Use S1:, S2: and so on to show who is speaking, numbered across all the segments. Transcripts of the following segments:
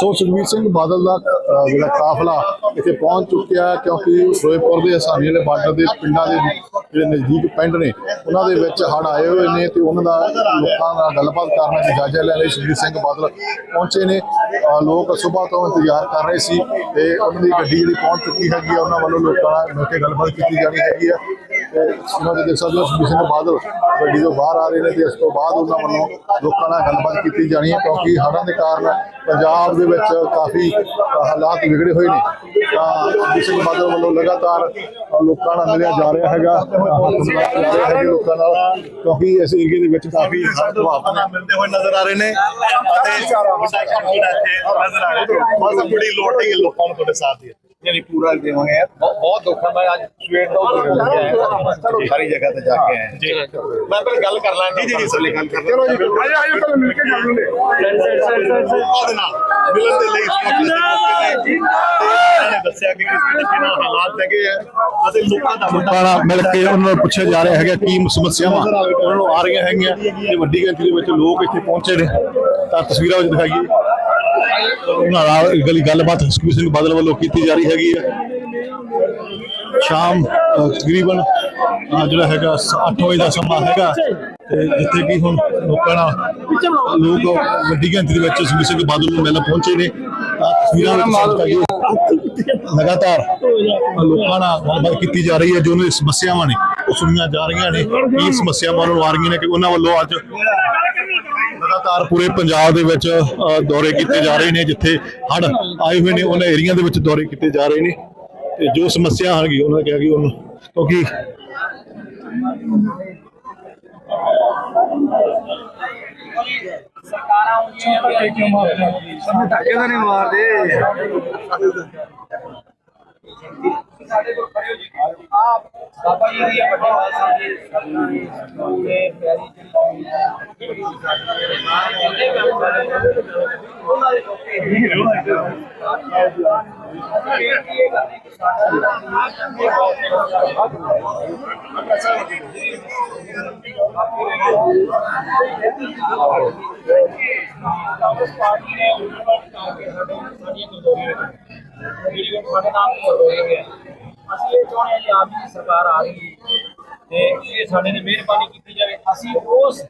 S1: ਸੋ ਸੁਖਬੀਰ ਸਿੰਘ ਬਾਦਲ ਦਾ ਜਿਹੜਾ ਕਾਫਲਾ ਇੱਥੇ ਪਹੁੰਚ ਚੁੱਕਿਆ ਕਿਉਂਕਿ ਫਿਰੋਜ਼ਪੁਰ ਦੇ ਹਸਾਨੀ ਵਾਲੇ ਬਾਰਡਰ ਦੇ ਪਿੰਡਾਂ ਦੇ ਜਿਹੜੇ ਨਜ਼ਦੀਕ ਪਿੰਡ ਨੇ, ਉਹਨਾਂ ਦੇ ਵਿੱਚ ਹੜ ਆਏ ਹੋਏ ਨੇ ਤੇ ਉਹਨਾਂ ਦਾ ਲੋਕਾਂ ਨਾਲ ਗੱਲਬਾਤ ਕਰਨ ਦਾ ਜਾਇਜ਼ਾ ਲੈਣ ਲਈ ਸੁਖਬੀਰ ਸਿੰਘ ਬਾਦਲ ਪਹੁੰਚੇ ਨੇ। ਲੋਕ ਸਵੇਰ ਤੋਂ ਇੰਤਜ਼ਾਰ ਕਰ ਰਹੇ ਸੀ ਤੇ ਉਹਨਾਂ ਦੀ ਗੱਡੀ ਜਿਹੜੀ ਪਹੁੰਚ ਚੁੱਕੀ ਹੈਗੀ ਆ ਉਹਨਾਂ ਵੱਲੋਂ ਲੋਕਾਂ ਨਾਲ ਮਿਲ ਕੇ ਗੱਲਬਾਤ ਕੀਤੀ ਜਾਣੀ ਹੈਗੀ ਹੈ। ਉਹਨਾਂ ਦੇ ਦੇਖ ਸਕਦੇ ਹੋ ਸੁਖਬੀਰ ਬਾਦਲ ਗੱਡੀ ਤੋਂ ਬਾਹਰ ਆ ਰਹੇ ਨੇ ਤੇ ਇਸ ਤੋਂ ਬਾਅਦ ਉਹਨਾਂ ਵੱਲੋਂ ਲੋਕਾਂ ਨਾਲ ਗੱਲਬਾਤ ਕੀਤੀ ਜਾਣੀ ਹੈ ਕਿਉਂਕਿ ਹੜ੍ਹਾਂ ਦੇ ਕਾਰਨ ਪੰਜਾਬ ਦੇ ਵਿੱਚ ਕਾਫੀ ਹਾਲਾਤ ਵਿਗੜੇ ਹੋਏ ਨੇ। ਤਾਂ ਸੁਖਬੀਰ ਸਿੰਘ ਬਾਦਲ ਵੱਲੋਂ ਲਗਾਤਾਰ ਲੋਕਾਂ ਨਾਲ ਮਿਲਿਆ ਜਾ ਰਿਹਾ ਹੈਗਾ। ਹੈਗੇ ਲੋਕਾਂ ਨਾਲ ਕਿਉਂਕਿ ਇਸ ਏਰੀਏ ਦੇ ਵਿੱਚ ਕਾਫੀ ਨੇ।
S2: ਮਿਲਦੇ ਹੋਏ ਨਜ਼ਰ ਆ ਰਹੇ ਨੇ ਅਤੇ ਕੰਮ ਜਿਹੜਾ ਇੱਥੇ ਨਜ਼ਰ ਆ ਰਿਹਾ ਬਸ ਬੜੀ ਲੋੜ ਹੈ ਲੋਕਾਂ ਨੂੰ ਤੁਹਾਡੇ ਸਾਥ ਦੀ।
S3: ਯਾਨੀ ਪੂਰਾ ਦੇਵਾਂਗੇ। ਬਹੁਤ ਬਹੁਤ ਦੁੱਖਾਂ ਮੈਂ ਅੱਜ ਸਵੇਰ ਦਾ ਉੱਧਰ ਗਿਆ ਸਾਰੀ ਜਗ੍ਹਾ ਤੇ ਜਾ ਕੇ ਆਇਆ।
S2: ਜੀ। ਮੈਂ ਪਹਿਲਾਂ ਗੱਲ ਕਰ ਲਾਂ ਜੀ ਜੀ ਜੀ ਸਰ। ਗੱਲ ਕਰ
S3: ਚਲੋ ਜੀ। ਆਜੋ ਆਜੋ ਪਹਿਲਾਂ ਮਿਲ ਕੇ ਕਰ ਲੈਂਦੇ
S2: ਉਹਦੇ ਨਾਲ। ਮਿਲਣ ਦੇ ਲਈ ਦੱਸਿਆ ਕਿ ਕਿਸ ਤਰੀਕੇ ਨਾਲ ਹਾਲਾਤ ਹੈਗੇ ਆ ਅਤੇ ਲੋਕਾਂ ਦਾ
S1: ਨਾਲ ਮਿਲ ਕੇ ਉਹਨਾਂ ਨੂੰ ਪੁੱਛਿਆ ਜਾ ਰਿਹਾ ਹੈਗਾ ਕੀ ਸਮੱਸਿਆਵਾਂ। ਉਹਨਾਂ ਨੂੰ ਆ ਰਹੀਆਂ ਹੈਗੀਆਂ ਤੇ ਵੱਡੀ ਗਿਣਤੀ ਦੇ ਵਿੱਚ ਲੋਕ ਇੱਥੇ ਪਹੁੰਚੇ ਨੇ। ਤਾਂ ਤਸਵੀਰਾਂ ਵਿੱਚ ਦਿਖਾਈਏ। ਉਹਨਾਂ ਨਾਲ ਗਲੀ ਗੱਲਬਾਤ ਸੁਖਬੀਰ ਸਿੰਘ ਬਾਦਲ ਵੱਲੋਂ ਕੀਤੀ ਜਾ ਰਹੀ ਹੈਗੀ ਹੈ। ਸ਼ਾਮ ਤਕਰੀਬਨ ਜਿਹੜਾ ਹੈਗਾ 8 ਵਜੇ ਦਾ ਸਮਾਂ ਹੈਗਾ ਤੇ ਜਿੱਥੇ ਕਿ ਹੁਣ ਲੋਕਾਂ ਨਾਲ ਲੋਕ ਵੱਡੀ ਗਿਣਤੀ ਦੇ ਵਿੱਚ ਸੁਖਬੀਰ ਸਿੰਘ ਬਾਦਲ ਨੂੰ ਮਿਲਣ ਪਹੁੰਚੇ ਨੇ। ਤਸਵੀਰਾਂ ਲਗਾਤਾਰ ਲੋਕਾਂ ਨਾਲ ਗੱਲਬਾਤ ਕੀਤੀ ਜਾ ਰਹੀ ਹੈ, ਜੋ ਉਹਨਾਂ ਦੀ ਸਮੱਸਿਆਵਾਂ ਨੇ, ਉਹ ਸੁਣੀਆਂ ਜਾ ਰਹੀਆਂ ਨੇ, ਕੀ ਸਮੱਸਿਆਵਾਂ ਨੂੰ ਆ ਰਹੀਆਂ ਨੇ ਕਿ ਉਹਨਾਂ ਵੱਲੋਂ ਅੱਜ ਲਗਾਤਾਰ ਪੂਰੇ ਪੰਜਾਬ ਦੇ ਵਿੱਚ ਦੌਰੇ ਕੀਤੇ ਜਾ ਰਹੇ ਨੇ ਜਿੱਥੇ ਹੜ ਆਏ ਹੋਏ ਨੇ ਉਹਨਾਂ ਏਰੀਆ ਦੇ ਵਿੱਚ ਦੌਰੇ ਕੀਤੇ ਜਾ ਰਹੇ ਨੇ। ਤੇ ਜੋ ਸਮੱਸਿਆ ਹੈਗੀ ਉਹਨਾਂ ਕਿਹਾ ਕਿ ਉਹਨੂੰ ਕਿਉਂਕਿ
S3: ਧੱਕੇ ਤਾਂ ਨਹੀਂ ਮਾਰਦੇ।
S4: ਬਾਬਾ ਜੀ ਦੀ ਵੱਡੇ ਵਾਸੀ ਜੀ ਉਹਨੇ ਪਿਆਰੀ ਜਿਹੜੀ ਉਹਨਾਂ ਦੇ ਲੋਕੇ ਕਾਂਗਰਸ ਪਾਰਟੀ ਨੇ ਉਹਨਾਂ ਦਾ ਕਰਕੇ ਸਾਡੇ ਸਾਡੀਆਂ ਕਮਜ਼ੋਰੀਆਂ ਵੀਡੀਓ ਸਾਡੇ ਨਾਮ ਹੋ ਰਹੇ ਹੈ ਅਸੀਂ ਇਹ ਚਾਹੁੰਦੇ ਹਾਂ ਜੀ ਆਪ ਜੀ ਸਰਕਾਰ ਆ ਰਹੀ ਹੈ ਤੇ ਇਹ ਸਾਡੇ ਨੇ ਮਿਹਰਬਾਨੀ ਕੀਤੀ ਜਾਵੇ। ਅਸੀਂ ਉਸ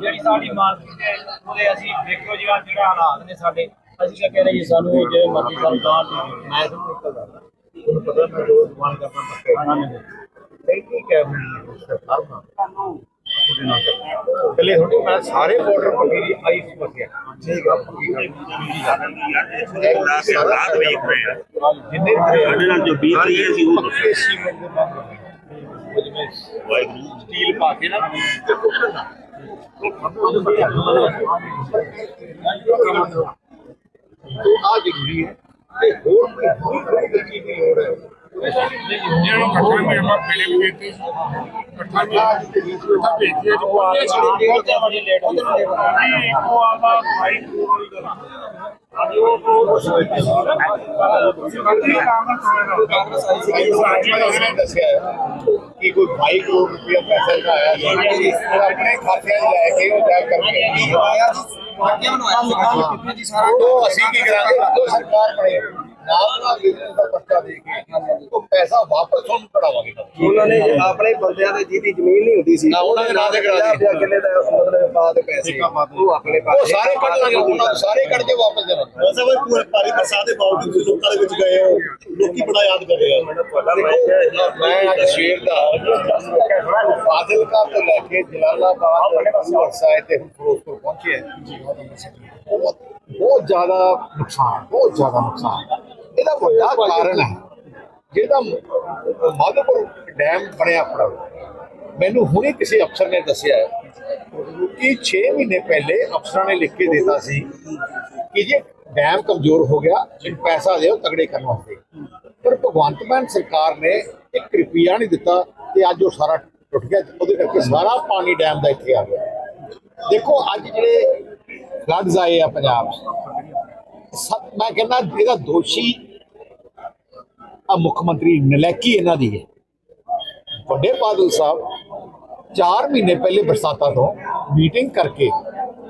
S4: ਜਿਹੜੀ ਸਾਡੀ ਮਾਰਕੀਟ ਹੈ ਉਹਦੇ ਅਸੀਂ ਦੇਖੋ ਜੀ ਆਹ ਜਿਹੜਾ ਹਾਲਾਤ ਨੇ ਸਾਡੇ ਅਸੀਂ ਤਾਂ ਕਹਿ ਰਹੇ ਜੀ ਸਾਨੂੰ ਜੇ ਮਰਜ਼ੀ ਦਾਨ ਦੀ ਮੈਂ ਤੁਹਾਨੂੰ ਨਿਕਲਦਾ ਤੁਹਾਨੂੰ ਪਤਾ ਮੈਂ ਜੋ ਜ਼ਮਾਨ ਕਰਨਾ ਪੱਕੇ ਨਹੀਂ ਠੀਕ ਹੈ ਸਰਕਾਰ ਨਾਲ ਪਹਿਲੇ ਤੁਹਾਡੇ ਮੈਂ ਸਾਰੇ ਬਾਰਡਰ ਪੱਕੀ ਦੀ ਆਈ ਸਮੱਸਿਆ ਠੀਕ ਆ।
S2: ਹਾਲਾਤ ਵੇਖ ਰਹੇ ਆ
S4: ਜਿੰਨੇ
S2: ਸਾਡੇ ਨਾਲ ਜੋ ਬੀਤ ਰਹੀ ਹੈ ਸੀ ਉਹ
S4: ਪੱਕੇ ਸੀਮੈਂਟ ਦੇ ਉਹ ਜਿਵੇਂ ਸਟੀਲ ਪਾ ਕੇ ਨਾ। ਤੇ ਕੁੱਟਣਾ ਆ ਜ਼ਰੂਰੀ ਹੈ ਤੇ ਹੋਰ ਕੋਈ ਹੋਰ ਕੋਈ ਚੀਜ਼ ਲੋੜ ਹੈ
S5: ਜਿਹੜਾ ਇਕੱਠਾ ਮੇਮਾ ਪੀੜੇ ਹੋਏ ਤੇ ਇਕੱਠਾ ਇਕੱਠਾ ਭੇਜਿਆ ਜੋ
S4: ਇਹ ਜਿਹੜੇ ਬਹੁਤ ਜ਼ਿਆਦਾ ਲੇਟ ਹੋ ਜਾਂਦੇ
S5: ਉਹ ਆਵਾ ਭਾਈ
S3: ਦੱਸਿਆ ਕਿ ਕੋਈ 22 ਕਰੋੜ ਰੁਪਇਆ ਪੈਸਾ ਜਿਹੜਾ ਨਾਲ ਨਾਲ ਬਿਜ਼ਨਸ ਦਾ ਪੱਕਾ ਦੇ ਕੇ ਉਹ ਪੈਸਾ ਵਾਪਸ ਤੁਹਾਨੂੰ ਕਢਾਵਾਂਗੇ
S6: ਉਹਨਾਂ ਨੇ ਆਪਣੇ ਬੰਦਿਆਂ ਦੇ ਜਿਹਦੀ ਜ਼ਮੀਨ ਨਹੀਂ ਹੁੰਦੀ ਸੀ
S3: ਨਾ, ਉਹਨਾਂ ਦੇ ਨਾਂ ਤੇ ਕਰਾ ਦਿੱਤੀ।
S6: 50 ਕਿੱਲੇ ਦਾ ਮਤਲਬ ਪਾ ਦੇ ਪੈਸੇ। ਉਹ ਆਪਣੇ
S3: ਉਹ
S6: ਪਾਸੇ
S3: ਸਾਰੇ ਕੱਢ ਲਾਂਗੇ ਉਹਨਾਂ ਨੂੰ ਸਾਰੇ ਕੱਢ ਕੇ ਵਾਪਸ ਦੇਵਾਂਗੇ।
S2: ਵੈਸੇ ਵੀ ਪੂਰੇ ਭਾਰੀ ਬਰਸਾਤ ਦੇ ਬਾਵਜੂਦ ਤੁਸੀਂ ਲੋਕਾਂ ਦੇ ਵਿੱਚ ਗਏ ਹੋ ਲੋਕੀ ਬੜਾ ਯਾਦ ਕਰ ਰਹੇ ਆ।
S3: ਦੇਖੋ ਮੈਂ ਅੱਜ ਸਵੇਰ ਦਾ ਫਾਜ਼ਿਲਕਾ ਤੋਂ ਲੈ ਕੇ ਜਲਾਲਾਬਾਦ ਅੰਮ੍ਰਿਤਸਰ ਤੇ ਹੁਣ ਫਿਰੋਜ਼ਪੁਰ ਪਹੁੰਚੇ ਹਾਂ। ਬਹੁਤ ਬਹੁਤ ਜ਼ਿਆਦਾ ਨੁਕਸਾਨ ਬਹੁਤ ਜ਼ਿਆਦਾ ਨੁਕਸਾਨ। ਇਹਦਾ ਵੱਡਾ ਕਾਰਨ ਹੈ ਜਿਹਦਾ ਮਾਧੋਪੁਰ ਡੈਮ ਬਣਿਆ ਆਪਣਾ। ਮੈਨੂੰ ਹੁਣੇ ਕਿਸੇ ਅਫਸਰ ਨੇ ਦੱਸਿਆ ਕਿ 6 ਮਹੀਨੇ ਪਹਿਲੇ ਅਫਸਰਾਂ ਨੇ ਲਿਖ ਕੇ ਦਿੱਤਾ ਸੀ ਕਿ ਜੇ ਡੈਮ ਕਮਜ਼ੋਰ ਹੋ ਗਿਆ ਪੈਸਾ ਦਿਓ ਤਗੜੇ ਕਰਨ ਵਾਸਤੇ। ਪਰ ਭਗਵੰਤ ਮਾਨ ਸਰਕਾਰ ਨੇ ਇੱਕ ਰੁਪਿਆ ਨਹੀਂ ਦਿੱਤਾ ਤੇ ਅੱਜ ਉਹ ਸਾਰਾ ਟੁੱਟ ਗਿਆ ਉਹਦੇ ਕਰਕੇ ਸਾਰਾ ਪਾਣੀ ਡੈਮ ਦਾ ਇੱਥੇ ਆ ਗਿਆ। ਦੇਖੋ ਅੱਜ ਜਿਹੜੇ ਫਲੱਡਸ ਆਏ ਆ ਪੰਜਾਬ ਸਭ ਮੈਂ ਕਹਿੰਦਾ ਇਹਦਾ ਦੋਸ਼ੀ ਆ ਮੁੱਖ ਮੰਤਰੀ ਨਲੈਕੀ ਇਹਨਾਂ ਦੀ ਹੈ। ਵੱਡੇ ਬਾਦਲ ਸਾਹਿਬ 4 ਮਹੀਨੇ ਪਹਿਲੇ ਬਰਸਾਤਾਂ ਤੋਂ ਮੀਟਿੰਗ ਕਰਕੇ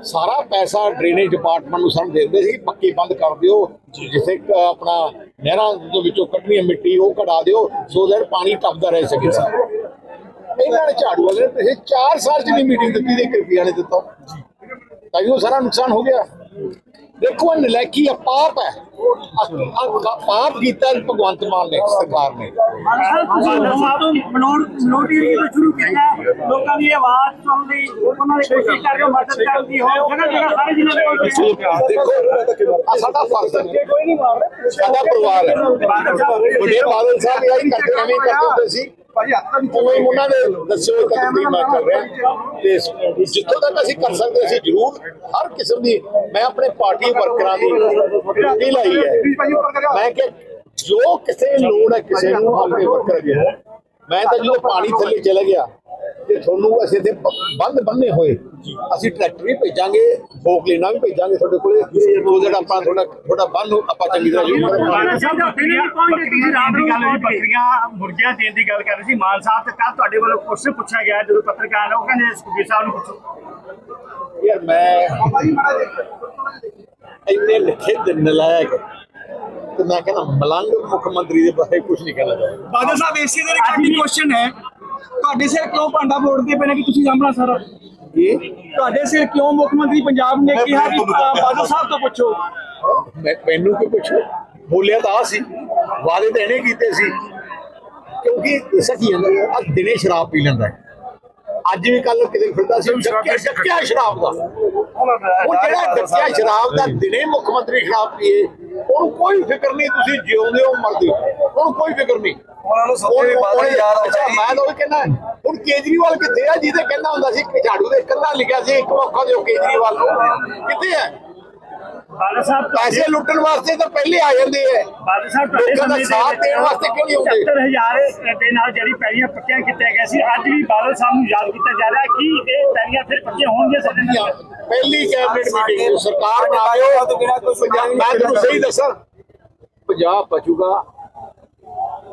S3: ਸਾਰਾ ਪੈਸਾ ਡਰੇਨੇਜ ਡਿਪਾਰਟਮੈਂਟ ਨੂੰ ਸਾਨੂੰ ਦੇ ਦਿੰਦੇ ਸੀ ਕਿ ਬੰਦ ਕਰ ਦਿਓ, ਜਿੱਥੇ ਆਪਣਾ ਨਹਿਰਾਂ ਦੇ ਵਿੱਚੋਂ ਕੱਢਣੀ ਹੈ ਮਿੱਟੀ ਉਹ ਕਢਾ ਦਿਓ, ਸੋ ਦੈਟ ਪਾਣੀ ਟੱਪਦਾ ਰਹਿ ਸਕੇ। ਸਰ ਇਹਨਾਂ ਨੇ ਝਾੜੂ ਵਾਲੇ ਨੇ ਪਿਛਲੇ 4 ਸਾਲ ਚ ਨਹੀਂ ਮੀਟਿੰਗ ਦਿੱਤੀ ਤੇ ਇੱਕ ਨੇ ਦਿੱਤਾ। ਤਾਂ ਉਹ ਸਾਰਾ ਨੁਕਸਾਨ ਹੋ ਗਿਆ। ਦੇਖੋ ਇਹ ਨਲਾਇਕੀ ਆ ਪਾਪ ਹੈ। ਪਾਪ ਕੀਤਾ ਭਗਵੰਤ ਮਾਨ ਨੇ ਸਰਕਾਰ ਨੇ।
S4: ਸ਼ੁਰੂ ਕੀਤਾ। ਲੋਕਾਂ ਦੀ ਆਵਾਜ਼ ਸੁਣਨ ਦੀ ਉਹਨਾਂ ਦੀ ਕੋਸ਼ਿਸ਼ ਕਰਕੇ ਮਦਦ ਕਰਨ ਦੀ ਹੋ ਜਗ੍ਹਾ ਜਗ੍ਹਾ ਸਾਰੇ ਜ਼ਿਲ੍ਹੇ ਦੇ ਵਿੱਚ
S3: ਦੇਖੋ। ਸਾਡਾ ਫਰਜ਼ ਹੈ। ਕੋਈ ਨਹੀਂ ਮਾਰ ਸਾਡਾ ਪਰਿਵਾਰ ਹੈ। ਵੱਡੇ ਬਾਦਲ ਸਾਹਿਬ ਇਹ ਕਰਦੇ ਐਵੇਂ ਕਰਦੇ ਹੁੰਦੇ ਸੀ। ਉਹਨਾਂ ਦੇ ਦੱਸਿਓ ਇੱਕ ਤਕਦੀਰ ਮੈਂ ਕਰ ਰਿਹਾ। ਤੇ ਜਿੱਥੋਂ ਤੱਕ ਅਸੀਂ ਕਰ ਸਕਦੇ ਅਸੀਂ ਜ਼ਰੂਰ ਹਰ ਕਿਸਮ ਦੀ ਮੈਂ ਆਪਣੇ ਪਾਰਟੀ ਵਰਕਰਾਂ ਦੀ ਡਿਊਟੀ ਲਾਈ ਹੈ। ਮੈਂ ਕਿ ਜੋ ਕਿਸੇ ਲੋੜ ਹੈ ਕਿਸੇ ਨੂੰ ਆਪਣੇ ਵਰਕਰ ਹੋਣ। ਮੈਂ ਤਾਂ ਜਦੋਂ ਪਾਣੀ ਥੱਲੇ ਚਲਾ ਗਿਆ ਤੇ ਤੁਹਾਨੂੰ ਅਸੀਂ ਤੇ ਬੰਦ ਬੰਨੇ ਹੋਏ। ਅਸੀਂ ਟਰੈਕਟਰ ਵੀ ਭੇਜਾਂਗੇ ਫੋਕ ਲੈਣਾ ਵੀ ਭੇਜਾਂਗੇ ਤੁਹਾਡੇ ਕੋਲੇ। ਉਹ ਜਿਹੜਾ ਆਪਾਂ ਤੁਹਾਡਾ ਤੁਹਾਡਾ ਬੰਨ ਆਪਾਂ ਚੰਗੀ ਤਰ੍ਹਾਂ ਯੂਜ਼ ਕਰਾਂਗੇ।
S4: ਸਾਹਿਬ ਬੱਕਰੀਆਂ ਬੱਕਰੀਆਂ ਰਾਤ ਦੀ ਗੱਲ ਬੱਕਰੀਆਂ ਮੁਰਗੀਆਂ ਦੇਣ ਦੀ ਗੱਲ ਕਰ ਰਹੇ ਸੀ। ਮਾਨ ਸਾਹਿਬ ਤੇ ਕੱਲ ਤੁਹਾਡੇ ਵੱਲੋਂ ਕੁਐਸਚਨ ਪੁੱਛਿਆ ਗਿਆ ਜਦੋਂ ਪੱਤਰਕਾਰ ਨੇ ਉਹ ਕਹਿੰਦੇ ਸੁਖਬੀਰ ਸਾਹਿਬ ਨੂੰ ਪੁੱਛੋ।
S3: ਯਾਰ ਮੈਂ ਇੰਨੇ ਲਿਖੇ ਦੇ ਨਲਾਇਕ ਤੇ ਮੈਂ ਕਹਿੰਦਾ ਮਲੰਗ ਮੁੱਖ ਮੰਤਰੀ ਦੇ ਬਾਰੇ ਕੁਝ ਨਹੀਂ ਕਹਿਣਾ ਚਾਹੁੰਦਾ।
S6: ਬਾਦਲ ਸਾਹਿਬ ਇਸੇ ਦੇ ਰਿਗਾਰਡਿੰਗ ਕੁਐਸਚਨ ਹੈ। ਤੁਹਾਡੇ ਸਿਰ ਕਿਉਂ ਭਾਂਡਾ ਫੋੜਦੇ ਪਏ ਨੇ ਕਿ ਤੁਸੀਂ ਸਾਹਮਣਾ ਸਾਰਾ?
S3: ਇਹ
S6: ਤੁਹਾਡੇ ਸਿਰ ਕਿਉਂ ਮੁੱਖ ਮੰਤਰੀ ਪੰਜਾਬ ਨੇ ਕਿਹਾ ਕਿ ਬਾਦਲ ਸਾਹਿਬ ਤੋਂ ਪੁੱਛੋ?
S3: ਮੈਨੂੰ ਕੀ ਪੁੱਛੋ? ਬੋਲਿਆ ਤਾਂ ਆ ਸੀ। ਵਾਅਦੇ ਤਾਂ ਇਹਨੇ ਕੀਤੇ ਸੀ। ਕਿਉਂਕਿ ਹੁੰਦਾ ਆ ਦਿਨੇ ਸ਼ਰਾਬ ਪੀ ਲੈਂਦਾ ਹੈ। ਅੱਜ ਵੀ ਕੱਲ ਕਿਤੇ ਫਿਰਦਾ ਸੀ ਡੱਕਿਆ ਸ਼ਰਾਬ ਦਾ। ਉਹ ਜਿਹੜਾ ਡੱਕਿਆ ਸ਼ਰਾਬ ਦਾ ਦਿਨੇ ਮੁੱਖ ਮੰਤਰੀ ਸ਼ਰਾਬ ਪੀਏ ਉਹਨੂੰ ਕੋਈ ਫਿਕਰ ਨਹੀਂ ਤੁਸੀਂ ਜਿਉਂਦੇ ਹੋ ਮਰਦੇ ਉਹਨੂੰ ਕੋਈ ਫਿਕਰ ਨਹੀਂ।
S6: ਉਹਨਾਂ ਨੂੰ
S3: ਉਹ- ਉਹ- ਅੱਛਾ, ਮੈਂ ਤਾਂ ਕਹਿੰਦਾ ਹੁਣ ਕੇਜਰੀਵਾਲ ਕਿੱਥੇ ਆ ਜਿਹਦੇ ਕਹਿੰਦਾ ਹੁੰਦਾ ਸੀ ਝਾੜੂ ਦੇ ਕੰਧਾ ਲਿਖਿਆ ਸੀ ਇੱਕ ਮੌਕਾ ਦਿਓ ਕੇਜਰੀਵਾਲ ਨੂੰ। ਕਿੱਥੇ ਹੈ?
S4: ਬਾਦਲ ਸਾਹਿਬ
S3: ਪੈਸੇ ਲੁੱਟਣ ਵਾਸਤੇ ਤਾਂ ਪਹਿਲੇ ਆ ਜਾਂਦੇ ਐ
S4: ਬਾਦਲ ਸਾਹਿਬ ਤੁਹਾਡੇ
S3: ਲੋਕਾਂ ਦਾ
S4: ਸਮੇਂ ਦੇ
S3: ਸਾਥ
S4: ਵਿੱਚ
S3: ਦੇਣ ਵਾਸਤੇ ਕਿਉਂ ਨਹੀਂ ਆਉਂਦੇ?
S4: 75000 ਦੇ ਨਾਲ ਜਿਹੜੀ ਪੈੜੀਆਂ ਪੱਕੀਆਂ ਕੀਤੀਆਂ ਗਈਆਂ ਸੀ ਅੱਜ ਵੀ ਬਾਦਲ ਸਾਹਿਬ ਨੂੰ ਯਾਦ ਕੀਤਾ ਜਾ ਰਿਹਾ ਕਿ ਇਹ ਪੈੜੀਆਂ ਫਿਰ ਪੱਕੀਆਂ ਹੋਣਗੀਆਂ ਸਾਡੇ ਨਾਲ?
S3: ਪਹਿਲੀ ਕੈਬਨਿਟ ਮੀਟਿੰਗ ਨੂੰ ਸਰਕਾਰ ਬਣਾਇਓ ਪੰਜਾਬ ਮੈਂ ਤੁਹਾਨੂੰ ਸਹੀ ਦੱਸਾਂ। ਪੰਜਾਬ ਬਚੂਗਾ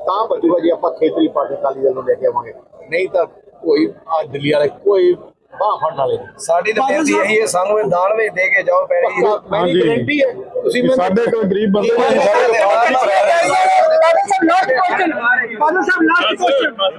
S3: ਤਾਂ ਬਚੂਗਾ ਜੇ ਆਪਾਂ ਖੇਤਰੀ ਪਾਰਟੀ ਕਾਲੀ ਦਲ ਨੂੰ ਲੈ ਕੇ ਆਵਾਂਗੇ। ਨਹੀਂ ਤਾਂ ਕੋਈ ਆ ਦਿੱਲੀ ਵਾਲੇ ਕੋਈ ਬਾਹ ਫੜਨ ਵਾਲੇ।
S6: ਸਾਡੀ ਤਾਂ ਬੇਨਤੀ ਇਹੀ ਹੈ ਸਾਨੂੰ ਇਹ ਦਾਨ ਵਿੱਚ ਦੇ ਕੇ ਜਾਓ ਪੈਰੀ
S3: ਪੱਕਾ ਮੇਰੀ। ਗਰੰਟੀ ਹੈ ਤੁਸੀਂ ਮੈਨੂੰ
S1: ਸਾਡੇ ਕੋਲ ਗਰੀਬ ਬੰਦੇ ਨੇ।
S6: ਸਾਡੇ
S4: ਸਾਹਿਬ last question Badal Sahib last question